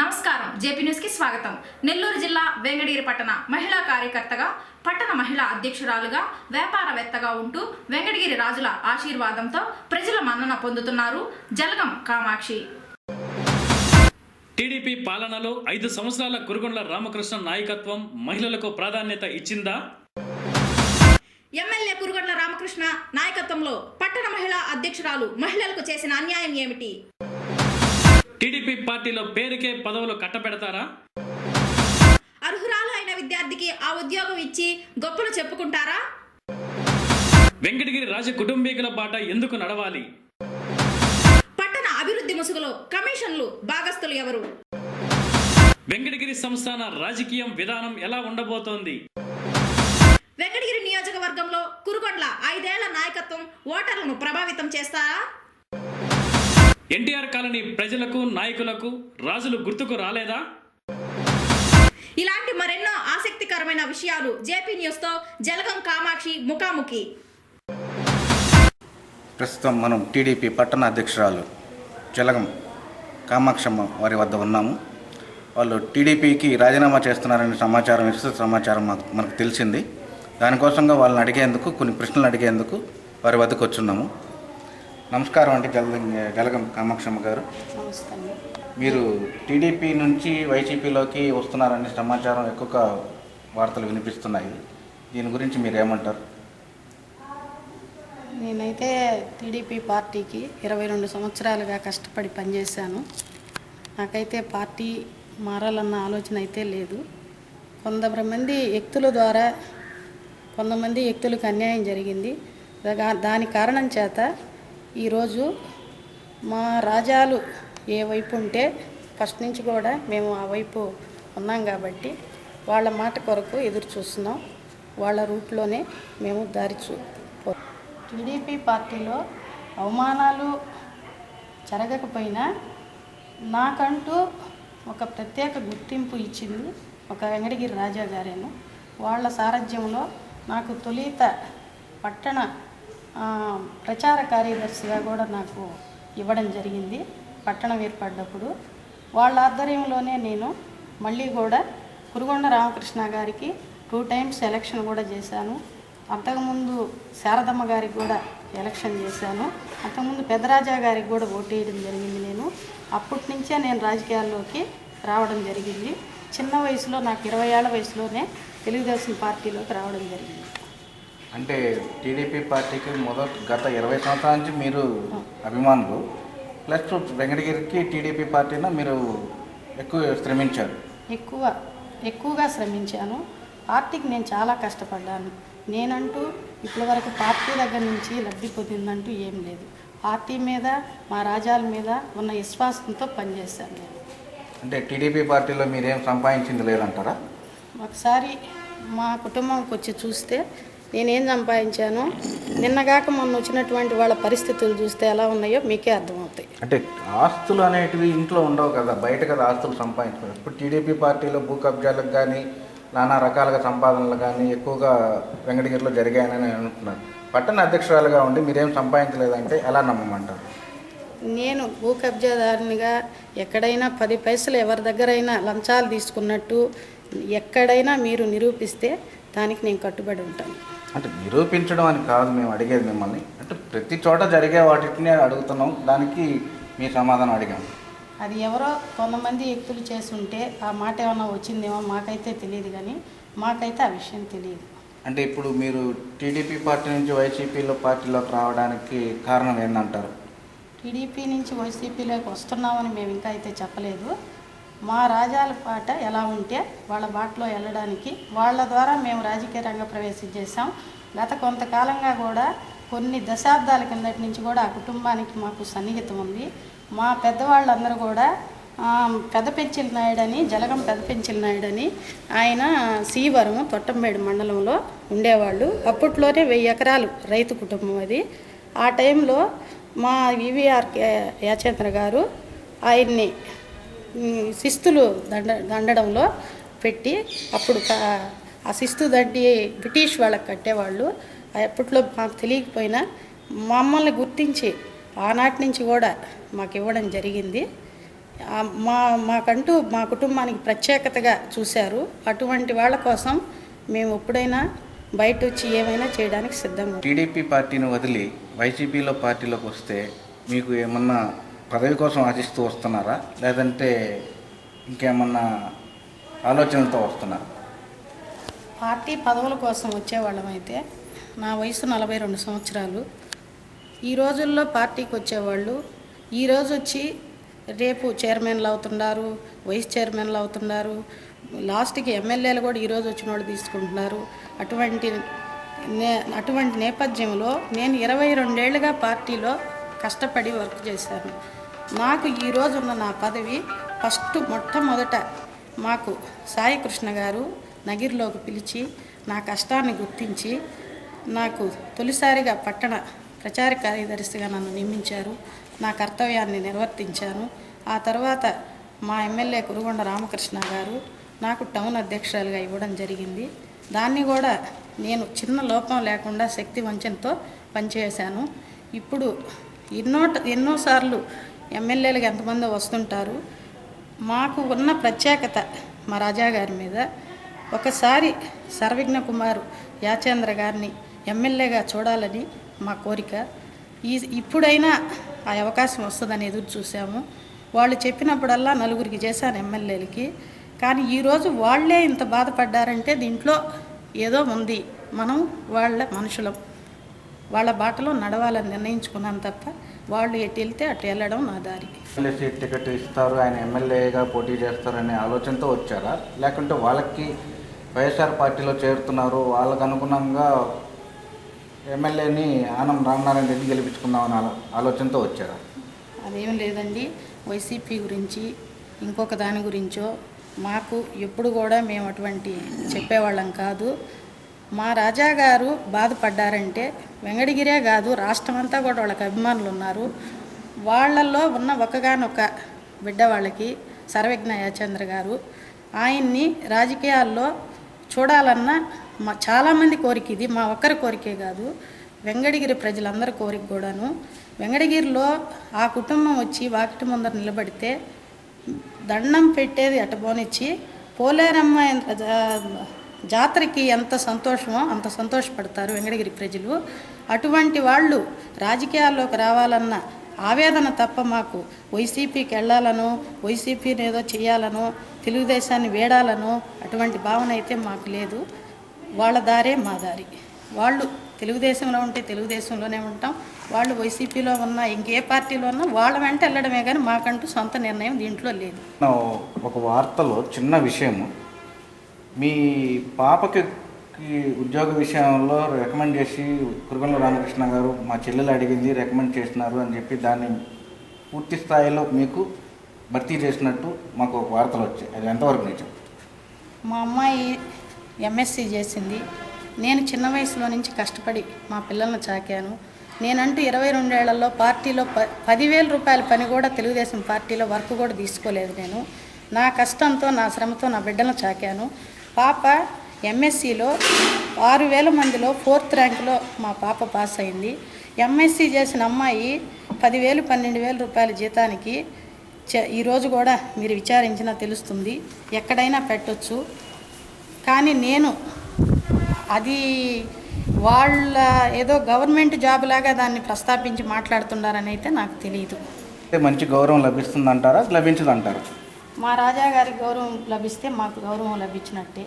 నమస్కారం. జేపీ న్యూస్కి స్వాగతం. నెల్లూరు జిల్లా వెంగడగిరి పట్టణ మహిళా కార్యకర్తగా పట్టణ మహిళా అధ్యక్షురాలుగా వ్యాపారవేత్తగా ఉంటూ వెంకటగిరి రాజుల ఆశీర్వాదంతో ప్రజల మన్నన పొందుతున్నారు జలగం కామాక్షి. టీడీపీ పాలనలో ఐదు సంవత్సరాల కురుగొండ్ల రామకృష్ణ నాయకత్వం మహిళలకు ప్రాధాన్యత ఇచ్చిందా? ఎమ్మెల్యే కురుగొండ్ల రామకృష్ణ నాయకత్వంలో పట్టణ మహిళా అధ్యక్షురాలు మహిళలకు చేసిన అన్యాయం ఏమిటి? టీడీపీ పార్టీలో పేరుకే పదవులు కట్టబెడతారా? అర్హురాలు అయిన విద్యార్థికి ఆ ఉద్యోగం ఇచ్చి గొప్పలు చెప్పుకుంటారా? వెంకటగిరి రాజ కుటుంబీకుల బాట ఎందుకు నడవాలి? పట్టణ అభివృద్ధి ముసుగులో కమిషన్లు భాగస్తులు ఎవరు? వెంకటగిరి సంస్థాన రాజకీయం విధానం ఎలా ఉండబోతోంది? వెంకటగిరి నియోజకవర్గంలో కురుగొండ్ల ఐదేళ్ళ నాయకత్వం ఓటర్లను ప్రభావితం చేస్తారా? ఎన్టీఆర్ కాలనీ ప్రజలకు నాయకులకు రాజులు గుర్తుకు రాలేదా? ఇలాంటి మరెన్నో ఆసక్తికరమైన విషయాలు జేపీ న్యూస్తో జలగం కామాక్షి ముఖాముఖి. ప్రస్తుతం మనం టీడీపీ పట్టణ అధ్యక్షురాలు జలగం కామాక్షమ్మ వారి వద్ద ఉన్నాము. వాళ్ళు టీడీపీకి రాజీనామా చేస్తున్నారనే సమాచారం విస్తృత సమాచారం మాకు మనకు తెలిసింది. దానికోసంగా వాళ్ళని అడిగేందుకు కొన్ని ప్రశ్నలు అడిగేందుకు వారి వద్దకు వచ్చున్నాము. నమస్కారం అండి జలగం జలగం కామాక్షమ్మ గారు. మీరు టీడీపీ నుంచి వైసీపీలోకి వస్తున్నారనే సమాచారం ఎక్కువగా వార్తలు వినిపిస్తున్నాయి. దీని గురించి మీరు ఏమంటారు నేనైతే టీడీపీ పార్టీకి ఇరవై రెండు సంవత్సరాలుగా కష్టపడి పనిచేశాను. నాకైతే పార్టీ మారాలన్న ఆలోచన అయితే లేదు. కొంతమంది వ్యక్తుల ద్వారా కొంతమంది వ్యక్తులకు అన్యాయం జరిగింది. దాని కారణం చేత ఈరోజు మా రాజాలు ఏ వైపు ఉంటే ఫస్ట్ నుంచి కూడా మేము ఆ వైపు ఉన్నాం కాబట్టి వాళ్ళ మాట కొరకు ఎదురు చూస్తున్నాం. వాళ్ళ రూట్లోనే మేము దారి చూ టీడీపీ పార్టీలో అవమానాలు జరగకపోయినా నాకంటూ ఒక ప్రత్యేక గుర్తింపు ఇచ్చింది ఒక వెంకటగిరి రాజా గారేను. వాళ్ళ సారథ్యంలో నాకు తొలిత పట్టణ ప్రచార కార్యదర్శిగా కూడా నాకు ఇవ్వడం జరిగింది పట్టణం ఏర్పడ్డప్పుడు. వాళ్ళ ఆధ్వర్యంలోనే నేను మళ్ళీ కూడా కురుగొండ రామకృష్ణ గారికి టూ టైమ్స్ ఎలక్షన్ కూడా చేశాను. అంతకుముందు శారదమ్మ గారికి కూడా ఎలక్షన్ చేశాను. అంతకుముందు పెదరాజా గారికి కూడా ఓటేయడం జరిగింది నేను. అప్పటి నుంచే నేను రాజకీయాల్లోకి రావడం జరిగింది. చిన్న వయసులో నాకు ఇరవై ఏళ్ళ వయసులోనే తెలుగుదేశం పార్టీలోకి రావడం జరిగింది. అంటే టీడీపీ పార్టీకి మొదటి గత ఇరవై సంవత్సరాల నుంచి మీరు అభిమానులు. ప్లస్ వెంకటగిరికి టీడీపీ పార్టీన మీరు ఎక్కువ శ్రమించారు. ఎక్కువ ఎక్కువగా శ్రమించాను. పార్టీకి నేను చాలా కష్టపడ్డాను. నేనంటూ ఇప్పటివరకు పార్టీ దగ్గర నుంచి లబ్ధి పొందిందంటూ ఏం లేదు. పార్టీ మీద మా రాజాల మీద ఉన్న విశ్వాసంతో పనిచేశాను నేను. అంటే టీడీపీ పార్టీలో మీరేం సంపాదించింది లేదంటారా? ఒకసారి మా కుటుంబంకి వచ్చి చూస్తే నేనేం సంపాదించాను? నిన్నగాక మొన్న వచ్చినటువంటి వాళ్ళ పరిస్థితులు చూస్తే ఎలా ఉన్నాయో మీకే అర్థమవుతాయి. అంటే ఆస్తులు అనేటివి ఇంట్లో ఉండవు కదా బయట కదా ఆస్తులు సంపాదించుకోవాలి. ఇప్పుడు టీడీపీ పార్టీలో భూ కబ్జాలకు కానీ నానా రకాలుగా సంపాదనలు కానీ ఎక్కువగా వెంకటగిరిలో జరిగాయని అంటున్నారు పట్టణ అధ్యక్షురాలుగా ఉండి మీరేం సంపాదించలేదంటే ఎలా నమ్మమంటారు? నేను భూ కబ్జాదారునిగా ఎక్కడైనా పది పైసలు ఎవరి దగ్గరైనా లంచాలు తీసుకున్నట్టు ఎక్కడైనా మీరు నిరూపిస్తే దానికి నేను కట్టుబడి ఉంటాను. అంటే నిరూపించడం అని కాదు మేము అడిగేది మిమ్మల్ని. అంటే ప్రతి చోట జరిగే వాటిని అడుగుతున్నాం. దానికి మీ సమాధానం అడిగాం. అది ఎవరో కొంతమంది వ్యక్తులు చేస్తుంటే ఆ మాట ఏమన్నా వచ్చిందేమో మాకైతే తెలియదు కానీ మాకైతే ఆ విషయం తెలియదు. అంటే ఇప్పుడు మీరు టీడీపీ పార్టీ నుంచి వైసీపీలో పార్టీలోకి రావడానికి కారణం ఏంటంటారు టీడీపీ నుంచి వైసీపీలోకి వస్తున్నామని మేము ఇంకా అయితే చెప్పలేదు. మా రాజాల పాట ఎలా ఉంటే వాళ్ళ బాటలో వెళ్ళడానికి వాళ్ళ ద్వారా మేము రాజకీయ రంగ ప్రవేశం చేశాం. గత కొంతకాలంగా కూడా కొన్ని దశాబ్దాల కిందటి నుంచి కూడా ఆ కుటుంబానికి మాకు సన్నిహితం ఉంది. మా పెద్దవాళ్ళందరూ కూడా ఆ, పెద్ద పెంచిల నాయుడని జలగం పెద్ద పెంచిల నాయుడని ఆయన సీవరం తొట్టంబేడు మండలంలో ఉండేవాళ్ళు. అప్పట్లోనే వెయ్యి ఎకరాలు రైతు కుటుంబం అది. ఆ టైంలో మా వివిఆర్ యాచేంద్ర గారు ఆయన్ని శిస్తులు దండ దండడంలో పెట్టి అప్పుడు ఆ శిస్తు దండి బ్రిటిష్ వాళ్ళకి కట్టేవాళ్ళు. ఎప్పట్లో మాకు తెలియకపోయినా మమ్మల్ని గుర్తించి ఆనాటి నుంచి కూడా మాకు ఇవ్వడం జరిగింది. మా మాకంటూ మా కుటుంబానికి ప్రత్యేకతగా చూశారు. అటువంటి వాళ్ళ కోసం మేము ఎప్పుడైనా బయట వచ్చి ఏమైనా చేయడానికి సిద్ధంగా టీడీపీ పార్టీని వదిలి వైసీపీలో పార్టీలోకి వస్తే మీకు ఏమన్నా పదవి కోసం ఆశిస్తూ వస్తున్నారా? లేదంటే ఇంకేమన్నా ఆలోచనలతో వస్తున్నారా? పార్టీ పదవుల కోసం వచ్చేవాళ్ళమైతే నా వయసు నలభై రెండు సంవత్సరాలు. ఈ రోజుల్లో పార్టీకి వచ్చేవాళ్ళు ఈరోజు వచ్చి రేపు చైర్మన్లు అవుతున్నారు వైస్ చైర్మన్లు అవుతున్నారు లాస్ట్కి ఎమ్మెల్యేలు కూడా ఈరోజు వచ్చిన వాళ్ళు తీసుకుంటున్నారు. అటువంటి నే అటువంటి నేపథ్యంలో నేను ఇరవై రెండేళ్ళుగా పార్టీలో కష్టపడి వర్క్ చేశాను నాకు ఈరోజు ఉన్న నా పదవి ఫస్ట్ మొట్టమొదట మాకు సాయి కృష్ణ గారు నగిరిలోకి పిలిచి నా కష్టాన్ని గుర్తించి నాకు తొలిసారిగా పట్టణ ప్రచార కార్యదర్శిగా నన్ను నియమించారు. నా కర్తవ్యాన్ని నిర్వర్తించాను ఆ తర్వాత మా ఎమ్మెల్యే కురుగొండ రామకృష్ణ గారు నాకు టౌన్ అధ్యక్షురాలుగా ఇవ్వడం జరిగింది. దాన్ని కూడా నేను చిన్న లోపం లేకుండా శక్తి వంచనతో పనిచేశాను. ఇప్పుడు ఎన్నో ఎన్నోసార్లు ఎమ్మెల్యేలకు ఎంతమంది వస్తుంటారు. మాకు ఉన్న ప్రత్యేకత మా రాజా గారి మీద ఒకసారి సర్వజ్ఞ కుమార్ యాచేంద్ర గారిని ఎమ్మెల్యేగా చూడాలని మా కోరిక. ఈ ఇప్పుడైనా ఆ అవకాశం వస్తుందని ఎదురు చూసాము. వాళ్ళు చెప్పినప్పుడల్లా నలుగురికి చేశాను ఎమ్మెల్యేలకి. కానీ ఈరోజు వాళ్ళే ఇంత బాధపడ్డారంటే దీంట్లో ఏదో ఉంది. మనం వాళ్ళ మనుషులం. వాళ్ళ బాటలో నడవాలని నిర్ణయించుకున్నాను తప్ప వాళ్ళు ఎటు వెళ్తే అటు వెళ్ళడం నా దారి. ఎమ్మెల్యే సీట్ టికెట్ ఇస్తారు ఆయన ఎమ్మెల్యేగా పోటీ చేస్తారనే ఆలోచనతో వచ్చారా? లేకుంటే వాళ్ళకి వైఎస్ఆర్ పార్టీలో చేరుతున్నారు వాళ్ళకు అనుగుణంగా ఎమ్మెల్యేని ఆనం రామనారాయణ రెడ్డి గెలిపించుకుందామని ఆలో- ఆలోచనతో వచ్చారా? అదేం లేదండి. వైసీపీ గురించి ఇంకొక దాని గురించో మాకు ఎప్పుడు కూడా మేము అటువంటి చెప్పేవాళ్ళం కాదు. మా రాజా గారు బాధపడ్డారంటే వెంగడగిరే కాదు రాష్ట్రం అంతా కూడా వాళ్ళకి అభిమానులు ఉన్నారు వాళ్ళల్లో ఉన్న ఒకగానొక బిడ్డ వాళ్ళకి సర్వజ్ఞ యాచంద్ర గారు ఆయన్ని రాజకీయాల్లో చూడాలన్న మా చాలామంది కోరిక ఇది మా ఒక్కరి కోరికే కాదు. వెంగడగిరి ప్రజలందరి కోరిక కూడాను. వెంగడగిరిలో ఆ కుటుంబం వచ్చి వాకిటి ముందర నిలబడితే దండం పెట్టేది అటబోనిచ్చి పోలేరమ్మ జాతరకి ఎంత సంతోషమో అంత సంతోషపడతారు వెంకటగిరి ప్రజలు. అటువంటి వాళ్ళు రాజకీయాల్లోకి రావాలన్న ఆవేదన తప్ప మాకు వైసీపీకి వెళ్ళాలనో వైసీపీని ఏదో చేయాలనో తెలుగుదేశాన్ని వేడాలనో అటువంటి భావన అయితే మాకు లేదు. వాళ్ళ దారే మా దారి. వాళ్ళు తెలుగుదేశంలో ఉంటే తెలుగుదేశంలోనే ఉంటాం. వాళ్ళు వైసీపీలో ఉన్న ఇంకే పార్టీలో ఉన్నా వాళ్ళ వెంట వెళ్ళడమే కానీ మాకంటూ సొంత నిర్ణయం దీంట్లో లేదు. ఒక వార్తలో చిన్న విషయము. మీ పాపకి ఉద్యోగ విషయంలో రికమెండ్ చేసి కురుగొండ రామకృష్ణ గారు మా చెల్లెలు అడిగింది రికమెండ్ చేసినారు అని చెప్పి దాన్ని పూర్తి స్థాయిలో మీకు భర్తీ చేసినట్టు మాకు ఒక వార్తలు వచ్చాయి. అది ఎంతవరకు నిజం? మా అమ్మాయి ఎంఎస్సి చేసింది. నేను చిన్న వయసులో నుంచి కష్టపడి మా పిల్లలను చాకాను. నేనంటూ ఇరవై రెండేళ్ళలో పార్టీలో ప పదివేల రూపాయల పని కూడా తెలుగుదేశం పార్టీలో వర్క్ కూడా తీసుకోలేదు నేను. నా కష్టంతో నా శ్రమతో నా బిడ్డలను చాకాను. పాప ఎంఎస్సిలో ఆరు వేల మందిలో ఫోర్త్ ర్యాంక్లో మా పాప పాస్ అయింది. ఎంఎస్సి చేసిన అమ్మాయి పదివేలు పన్నెండు వేల రూపాయల జీతానికి చ- ఈరోజు కూడా మీరు విచారించినా తెలుస్తుంది. ఎక్కడైనా పెట్టొచ్చు. కానీ నేను అది వాళ్ళ ఏదో గవర్నమెంట్ జాబ్ లాగా దాన్ని ప్రస్తాపించి మాట్లాడుతున్నారని అయితే నాకు తెలియదు మంచి గౌరవం లభిస్తుందంటారా? లభించదంటారా? మా రాజా గారికి గౌరవం లభిస్తే మాకు గౌరవం లభించినట్టే.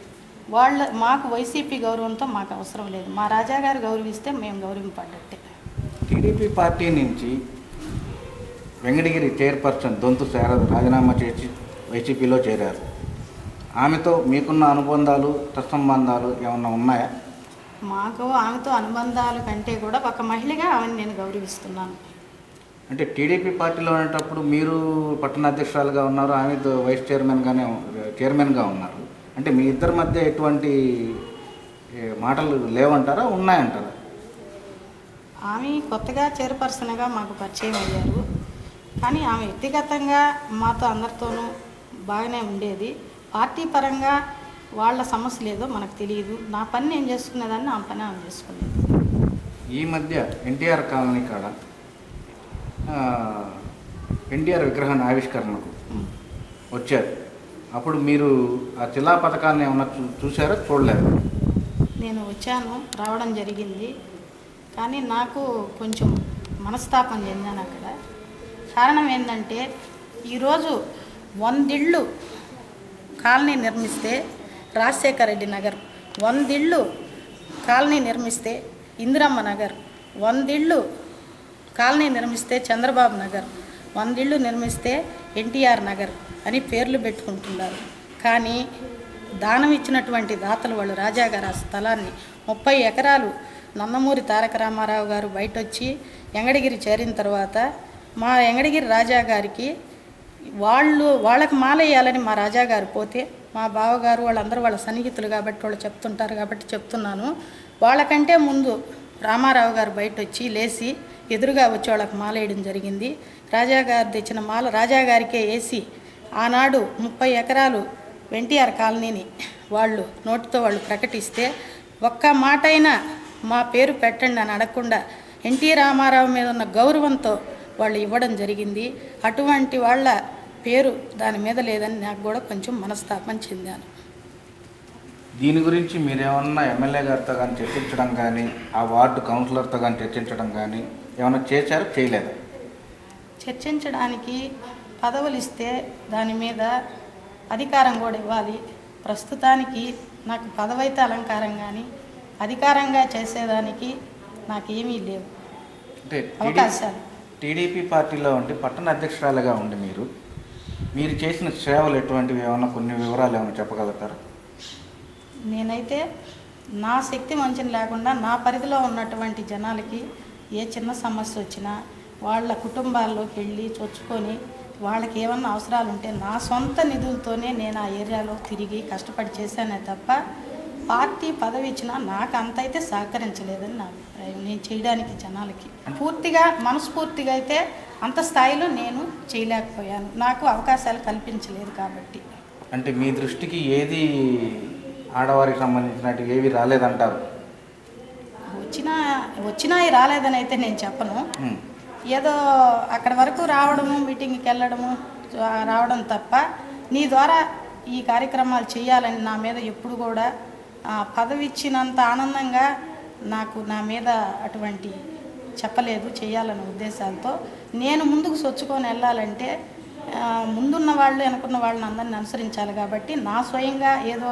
వాళ్ళ మాకు వైసీపీ గౌరవంతో మాకు అవసరం లేదు. మా రాజా గారు గౌరవిస్తే మేము గౌరవింపడ్డట్టే టీడీపీ పార్టీ నుంచి వెంకటగిరి చైర్పర్సన్ దొంతు శారద రాజీనామా చేసి వైసీపీలో చేరారు. ఆమెతో మీకున్న అనుబంధాలు సత్సంబంధాలు ఏమన్నా ఉన్నాయా? మాకు ఆమెతో అనుబంధాల కంటే కూడా ఒక మహిళగా ఆమెను నేను గౌరవిస్తున్నాను. అంటే టీడీపీ పార్టీలో ఉండేటప్పుడు మీరు పట్టణ అధ్యక్షురాలుగా ఉన్నారు ఆమె వైస్ చైర్మన్గానే చైర్మన్గా ఉన్నారు. అంటే మీ ఇద్దరి మధ్య ఎటువంటి మాటలు లేవంటారా ఉన్నాయంటారా? ఆమె కొత్తగా చైర్పర్సన్గా మాకు పరిచయం అయ్యారు. కానీ ఆమె వ్యక్తిగతంగా మాతో అందరితోనూ బాగానే ఉండేది. పార్టీ పరంగా వాళ్ళ సమస్యలు ఏదో మనకు తెలియదు. నా పని నేను చేసుకునేదాన్ని ఆ పని ఆమె చేసుకునేది ఈ మధ్య ఎన్టీఆర్ కాలనీ కాడ ఎన్టీఆర్ విగ్రహాన్ని ఆవిష్కరణకు వచ్చారు. అప్పుడు మీరు ఆ జిల్లా పథకాన్ని ఏమన్నా చూ చూసారా చూడలేదు? నేను వచ్చాను రావడం జరిగింది. కానీ నాకు కొంచెం మనస్తాపం చెందాను అక్కడ. కారణం ఏంటంటే ఈరోజు వందిళ్ళు కాలనీ నిర్మిస్తే రాజశేఖర రెడ్డి నగర్ వందిళ్ళు కాలనీ నిర్మిస్తే ఇందిరమ్మ నగర్ వందిళ్ళు కాలనీ నిర్మిస్తే చంద్రబాబు నగర్ వందిళ్ళు నిర్మిస్తే ఎన్టీఆర్ నగర్ అని పేర్లు పెట్టుకుంటున్నారు. కానీ దానం ఇచ్చినటువంటి దాతలు వాళ్ళు రాజాగారు ఆ స్థలాన్ని ముప్పై ఎకరాలు నందమూరి తారక రామారావు గారు బయట వచ్చి ఎంగడగిరి చేరిన తర్వాత మా ఎంగడగిరి రాజా గారికి వాళ్ళు వాళ్ళకి మాలయ్యాలని మా రాజాగారు పోతే మా బావగారు వాళ్ళందరూ వాళ్ళ సన్నిహితులు కాబట్టి వాళ్ళు చెప్తుంటారు కాబట్టి చెప్తున్నాను. వాళ్ళకంటే ముందు రామారావు గారు బయట వచ్చి లేచి ఎదురుగా వచ్చి వాళ్ళకి మాల వేయడం జరిగింది రాజాగారు తెచ్చిన మాల రాజాగారికే వేసి ఆనాడు ముప్పై ఎకరాలు ఎన్టీఆర్ కాలనీని వాళ్ళు నోటితో వాళ్ళు ప్రకటిస్తే ఒక్క మాటైనా మా పేరు పెట్టండి అని అడగకుండా ఎన్టీ రామారావు మీద ఉన్న గౌరవంతో వాళ్ళు ఇవ్వడం జరిగింది. అటువంటి వాళ్ళ పేరు దాని మీద లేదని నాకు కూడా కొంచెం మనస్తాపం చెందాను. దీని గురించి మీరేమన్నా ఎమ్మెల్యే గారితో కానీ చర్చించడం కానీ ఆ వార్డు కౌన్సిలర్తో కానీ చర్చించడం కానీ ఏమైనా చేశారా? చేయలేదా? చర్చించడానికి పదవులు ఇస్తే దాని మీద అధికారం కూడా ఇవ్వాలి. ప్రస్తుతానికి నాకు పదవి అయితే అలంకారం కానీ అధికారంగా చేసేదానికి నాకేమీ లేవు. అంటే అవకాశాలు. టీడీపీ పార్టీలో ఉండి పట్టణ అధ్యక్షురాలుగా ఉండి మీరు మీరు చేసిన సేవలు ఎటువంటివి? ఏమైనా కొన్ని వివరాలు ఏమైనా చెప్పగలుగుతారా? నేనైతే నా శక్తి మంచిని లేకుండా నా పరిధిలో ఉన్నటువంటి జనాలకి ఏ చిన్న సమస్య వచ్చినా వాళ్ళ కుటుంబాల్లోకి వెళ్ళి చొచ్చుకొని వాళ్ళకి ఏమన్నా అవసరాలు ఉంటే నా సొంత నిధులతోనే నేను ఆ ఏరియాలో తిరిగి కష్టపడి చేశానే తప్ప పార్టీ పదవి ఇచ్చినా నాకు అంత అయితే సహకరించలేదని నా అభిప్రాయం. నేను చేయడానికి జనాలకి పూర్తిగా మనస్ఫూర్తిగా అయితే అంత స్థాయిలో నేను చేయలేకపోయాను. నాకు అవకాశాలు కల్పించలేదు కాబట్టి. అంటే మీ దృష్టికి ఏది ఆడవారికి సంబంధించినట్టు ఏవి రాలేదంటారు? వచ్చినా వచ్చినాయి రాలేదని అయితే నేను చెప్పను. ఏదో అక్కడ వరకు రావడము మీటింగ్కి వెళ్ళడము రావడం తప్ప నీ ద్వారా ఈ కార్యక్రమాలు చేయాలని నా మీద ఎప్పుడు కూడా పదవి ఇచ్చినంత ఆనందంగా నాకు నా మీద అటువంటి చెప్పలేదు చేయాలనే ఉద్దేశాలతో. నేను ముందుకు సొచ్చుకొని వెళ్ళాలంటే ముందున్న వాళ్ళు అనుకున్న వాళ్ళని అందరిని అనుసరించాలి కాబట్టి నా స్వయంగా ఏదో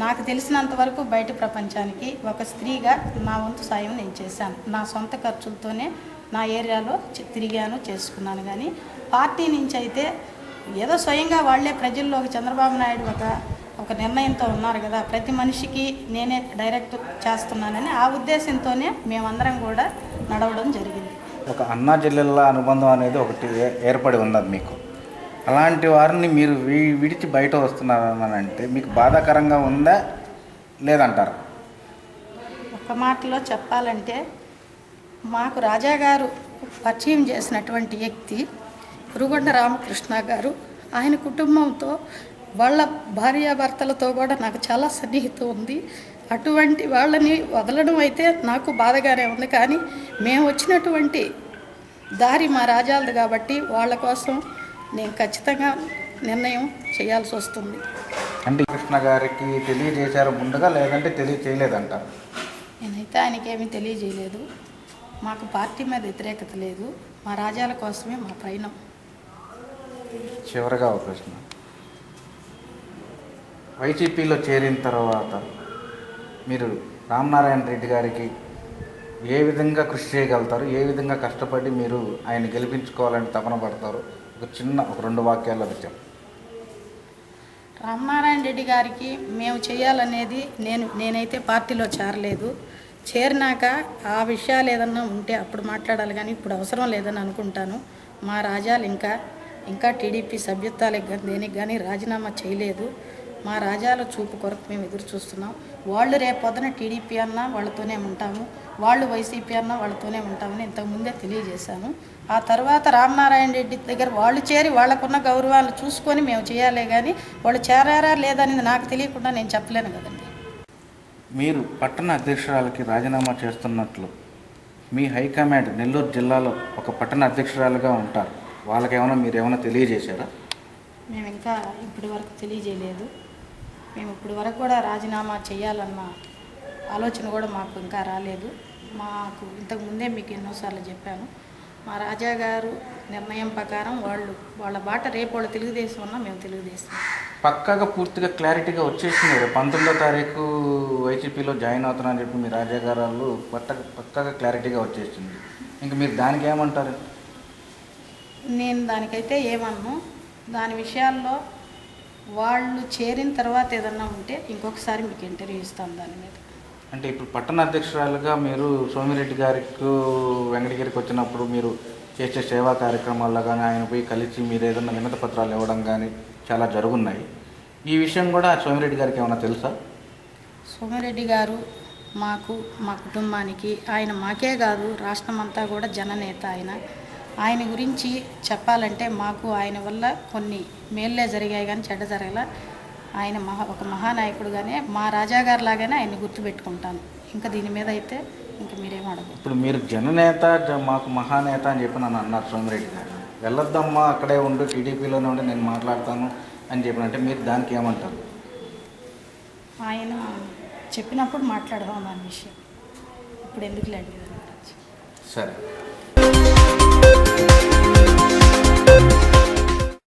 నాకు తెలిసినంత వరకు బయట ప్రపంచానికి ఒక స్త్రీగా నా వంతు సాయం నేను చేశాను. నా సొంత ఖర్చులతోనే నా ఏరియాలో తిరిగాను చేసుకున్నాను కానీ పార్టీ నుంచి అయితే ఏదో స్వయంగా వాళ్ళే ఒక చంద్రబాబు నాయుడు ఒక ఒక నిర్ణయంతో ఉన్నారు కదా ప్రతి మనిషికి నేనే డైరెక్ట్ చేస్తున్నానని ఆ ఉద్దేశంతోనే మేమందరం కూడా నడవడం జరిగింది. ఒక అన్నా జిల్లాల అనుబంధం అనేది ఒకటి ఏ- ఏర్పడి ఉన్నది మీకు. అలాంటి వారిని మీరు విడిచి బయట వస్తున్నారని అంటే మీకు బాధాకరంగా ఉందా లేదంటారు? ఒక మాటలో చెప్పాలంటే మాకు రాజా గారు పరిచయం చేసినటువంటి వ్యక్తి పురుగొండ రామకృష్ణ గారు ఆయన కుటుంబంతో వాళ్ళ భార్యాభర్తలతో కూడా నాకు చాలా సన్నిహితం ఉంది. అటువంటి వాళ్ళని వదలడం అయితే నాకు బాధగానే ఉంది. కానీ మేము వచ్చినటువంటి దారి మా రాజాలది కాబట్టి వాళ్ళ కోసం నేను ఖచ్చితంగా నిర్ణయం చేయాల్సి వస్తుంది. అంటే కృష్ణ గారికి తెలియజేశారు ముందుగా లేదంటే తెలియచేయలేదంటారు నేనైతే ఆయనకేమీ తెలియజేయలేదు. మాకు పార్టీ మీద వ్యతిరేకత లేదు. మా రాజ్యాల కోసమే మా ప్రయాణం చివరగా ఒక ప్రశ్న. వైసీపీలో చేరిన తర్వాత మీరు రామనారాయణ రెడ్డి గారికి ఏ విధంగా కృషి చేయగలుగుతారు? ఏ విధంగా కష్టపడి మీరు ఆయన గెలిపించుకోవాలని తపన పడతారు? ఒక చిన్న ఒక రెండు వాక్యాల్లో అది రామనారాయణ రెడ్డి గారికి మేము చేయాలనేది నేను నేనైతే పార్టీలో చేరలేదు. చేరినాక ఆ విషయాలు ఏదన్నా ఉంటే అప్పుడు మాట్లాడాలి కానీ ఇప్పుడు అవసరం లేదని అనుకుంటాను. మా రాజాలు ఇంకా ఇంకా టీడీపీ సభ్యత్వాలకు కానీ దేనికి కానీ రాజీనామా చేయలేదు. మా రాజాల చూపు కొరకు మేము ఎదురు చూస్తున్నాం వాళ్ళు రేపొద్దున టీడీపీ అన్నా వాళ్ళతోనే ఉంటాము. వాళ్ళు వైసీపీ అన్నా వాళ్ళతోనే ఉంటామని ఇంతకుముందే తెలియజేశాను. ఆ తర్వాత రామనారాయణ రెడ్డి దగ్గర వాళ్ళు చేరి వాళ్ళకున్న గౌరవాలు చూసుకొని మేము చేయాలే కానీ వాళ్ళు చేరారా లేదనేది నాకు తెలియకుండా నేను చెప్పలేను కదండి. మీరు పట్టణ అధ్యక్షురాలకి రాజీనామా చేస్తున్నట్లు మీ హైకమాండ్ నెల్లూరు జిల్లాలో ఒక పట్టణ అధ్యక్షురాలుగా ఉంటారు. వాళ్ళకి ఏమైనా మీరు ఏమైనా తెలియజేశారా? మేము ఇంకా ఇప్పటి వరకు తెలియజేయలేదు. మేము ఇప్పటి వరకు కూడా రాజీనామా చేయాలన్న ఆలోచన కూడా మాకు ఇంకా రాలేదు. మాకు ఇంతకు ముందే మీకు ఎన్నోసార్లు చెప్పాను. మా రాజా గారు నిర్ణయం ప్రకారం వాళ్ళు వాళ్ళ బాట రేపు వాళ్ళ తెలుగుదేశం ఉన్నా మేము తెలుగుదేశం. పక్కాగా పూర్తిగా క్లారిటీగా వచ్చేసింది పంతొమ్మిదో తారీఖు వైసీపీలో జాయిన్ అవుతున్నారని చెప్పి మీ రాజాగారాలు పట్ట పక్కాగా క్లారిటీగా వచ్చేసింది. ఇంకా మీరు దానికి ఏమంటారు? నేను దానికైతే ఏమన్ను? దాని విషయాల్లో వాళ్ళు చేరిన తర్వాత ఏదన్నా ఉంటే ఇంకొకసారి మీకు ఇంటర్వ్యూ ఇస్తాను దాని మీద. అంటే ఇప్పుడు పట్టణ అధ్యక్షురాలుగా మీరు సోమిరెడ్డి గారికి వెంకటగిరికి వచ్చినప్పుడు మీరు చేసే సేవా కార్యక్రమాల్లో కానీ ఆయన పోయి కలిసి మీరు ఏదైనా వినత పత్రాలు ఇవ్వడం కానీ చాలా జరుగున్నాయి. ఈ విషయం కూడా సోమిరెడ్డి గారికి ఏమైనా తెలుసా? సోమిరెడ్డి గారు మాకు మా కుటుంబానికి ఆయన మాకే కాదు రాష్ట్రం అంతా కూడా జననేత ఆయన. ఆయన గురించి చెప్పాలంటే మాకు ఆయన వల్ల కొన్ని మేళ్ళే జరిగాయి కానీ చెడ్డ జరగల. ఆయన మహా ఒక మహానాయకుడుగానే మా రాజాగారు లాగానే ఆయన్ని గుర్తుపెట్టుకుంటాను. ఇంకా దీని మీద అయితే ఇంకా మీరేం అడగదు ఇప్పుడు మీరు జననేత జ- మాకు మహానేత అని చెప్పి నన్ను అన్నారు సోమిరెడ్డి గారు. వెళ్ళొద్దమ్మా అక్కడే ఉండు టీడీపీలోనే ఉండి నేను మాట్లాడతాను అని చెప్పినంటే మీరు దానికి ఏమంటారు? ఆయన చెప్పినప్పుడు మాట్లాడదాం దాని విషయం. ఇప్పుడు ఎందుకు గురించి సరే.